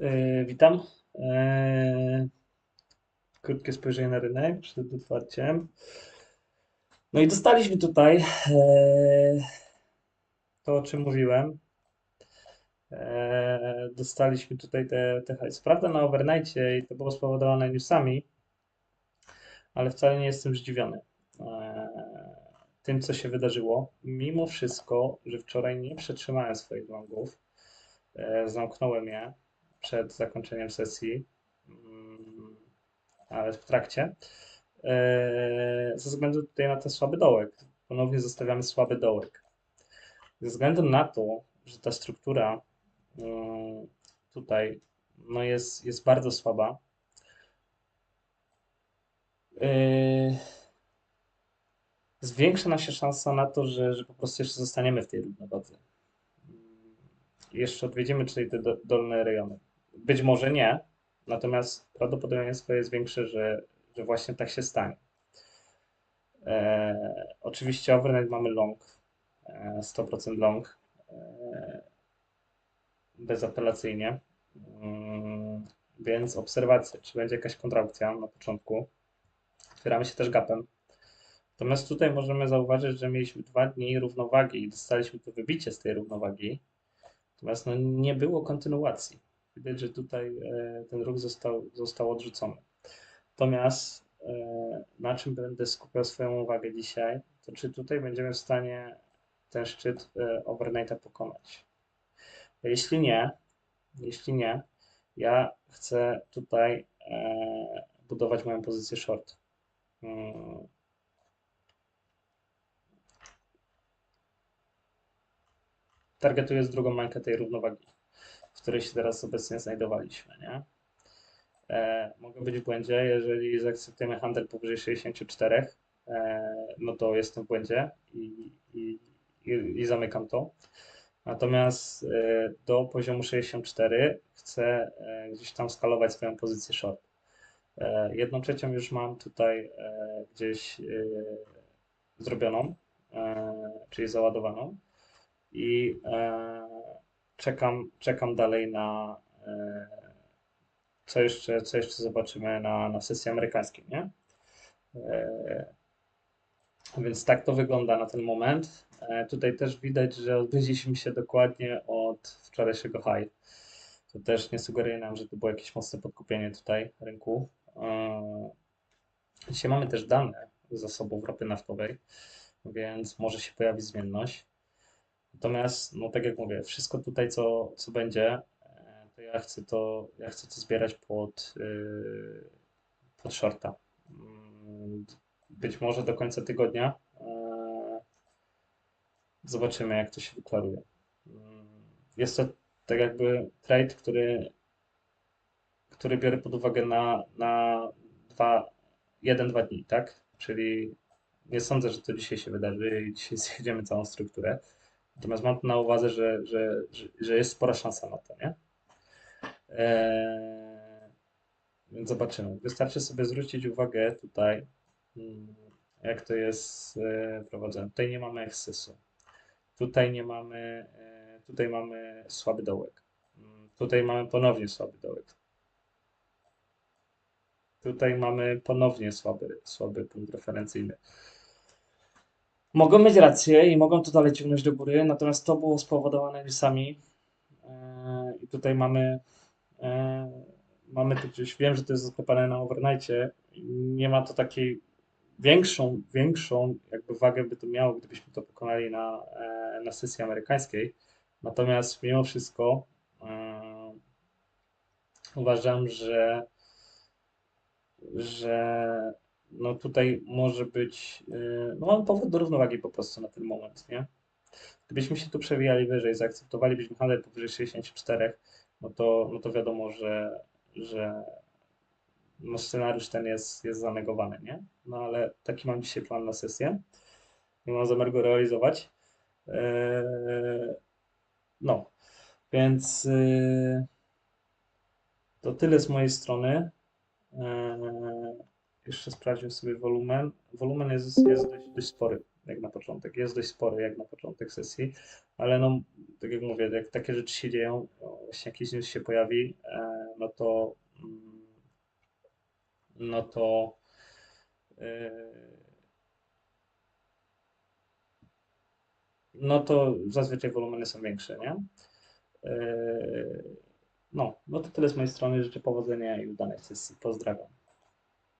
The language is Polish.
Yy, witam. Yy, krótkie spojrzenie na rynek przed otwarciem. No i dostaliśmy tutaj yy, to, o czym mówiłem. Dostaliśmy tutaj te, te hajs. Prawda na overnightie i to było spowodowane newsami, ale wcale nie jestem zdziwiony tym, co się wydarzyło. Mimo wszystko, że wczoraj nie przetrzymałem swoich longów, zamknąłem je przed zakończeniem sesji, mm, ale w trakcie, e, ze względu tutaj na ten słaby dołek. Ponownie zostawiamy słaby dołek. Ze względu na to, że ta struktura mm, tutaj no jest, jest bardzo słaba, e, zwiększa nam się szansa na to, że, że po prostu jeszcze zostaniemy w tej równowodze. Mm, Jeszcze odwiedzimy tutaj te do, dolne rejony. Być może nie, natomiast prawdopodobieństwo jest większe, że, że właśnie tak się stanie. E, oczywiście overnight mamy long, e, 100% long, e, bezapelacyjnie, Mm, więc obserwacja, czy będzie jakaś kontrakcja na początku. Otwieramy się też gapem. Natomiast tutaj możemy zauważyć, że mieliśmy dwa dni równowagi i dostaliśmy to wybicie z tej równowagi. Natomiast no, nie było kontynuacji. Widać, że tutaj e, ten ruch został, został odrzucony. Natomiast e, na czym będę skupiał swoją uwagę dzisiaj, to czy tutaj będziemy w stanie ten szczyt e, overnighta pokonać. Jeśli nie, jeśli nie, ja chcę tutaj budować moją pozycję short. Mm. Targetuję z drugą mańkę tej równowagi, w której się teraz obecnie znajdowaliśmy, nie? E, mogę być w błędzie, jeżeli zaakceptujemy handel powyżej 64, e, no to jestem w błędzie i, i, i, i zamykam to. Natomiast e, do poziomu 64 chcę e, gdzieś tam skalować swoją pozycję short. E, Jedną trzecią już mam tutaj e, gdzieś zrobioną, czyli załadowaną i czekam, czekam dalej na e, co jeszcze, co jeszcze zobaczymy na, na sesji amerykańskiej, nie? E, Więc tak to wygląda na ten moment. E, Tutaj też widać, że odbyliśmy się dokładnie od wczorajszego high. To też nie sugeruje nam, że to było jakieś mocne podkupienie tutaj rynku. Dzisiaj mamy też dane z zasobów ropy naftowej, więc może się pojawić zmienność. Natomiast, no tak jak mówię, wszystko tutaj, co, co będzie, e, to ja chcę to, ja chcę to zbierać pod, yy, pod shorta. Mm, Być może do końca tygodnia. e, Zobaczymy, jak to się wyklaruje. Mm, Jest to tak jakby trade, który, który biorę pod uwagę na, na dwa, jeden, dwa dni, tak? Czyli nie sądzę, że to dzisiaj się wydarzy i dzisiaj zjedziemy całą strukturę. Natomiast mam na uwadze, że, że, że, jest spora szansa na to, nie? Eee, więc zobaczymy. Wystarczy sobie zwrócić uwagę tutaj, mm, jak to jest e, prowadzone. Tutaj nie mamy ekscesu. Tutaj nie mamy, e, tutaj mamy słaby dołek. Mm, Tutaj mamy ponownie słaby dołek. Tutaj mamy ponownie słaby, słaby punkt referencyjny. Mogą mieć rację i mogą to dalej ciągnąć do góry, natomiast to było spowodowane newsami. E, I tutaj mamy, e, mamy gdzieś, wiem, że to jest zaklepane na overnightie, nie ma to takiej większą, większą jakby wagę by to miało, gdybyśmy to pokonali na, e, na sesji amerykańskiej. Natomiast mimo wszystko uważam, że, że no tutaj może być, e, no mam powód do równowagi po prostu na ten moment, nie? Gdybyśmy się tu przewijali wyżej, zaakceptowalibyśmy handel powyżej 64, no to, no to wiadomo, że, że no scenariusz ten jest, jest zanegowany, nie? No ale taki mam dzisiaj plan na sesję. Nie mam zamiaru go realizować. Eee, no, więc yy, to tyle z mojej strony. Jeszcze sprawdził sobie wolumen. Wolumen jest, jest dość, dość spory jak na początek. Jest dość spory jak na początek sesji, ale no, tak jak mówię, jak takie rzeczy się dzieją, no, właśnie jakiś news się pojawi, e, no to mm, no to e, no to zazwyczaj wolumeny są większe, nie? E, no, no to tyle z mojej strony. Życzę powodzenia i udanej sesji. Pozdrawiam.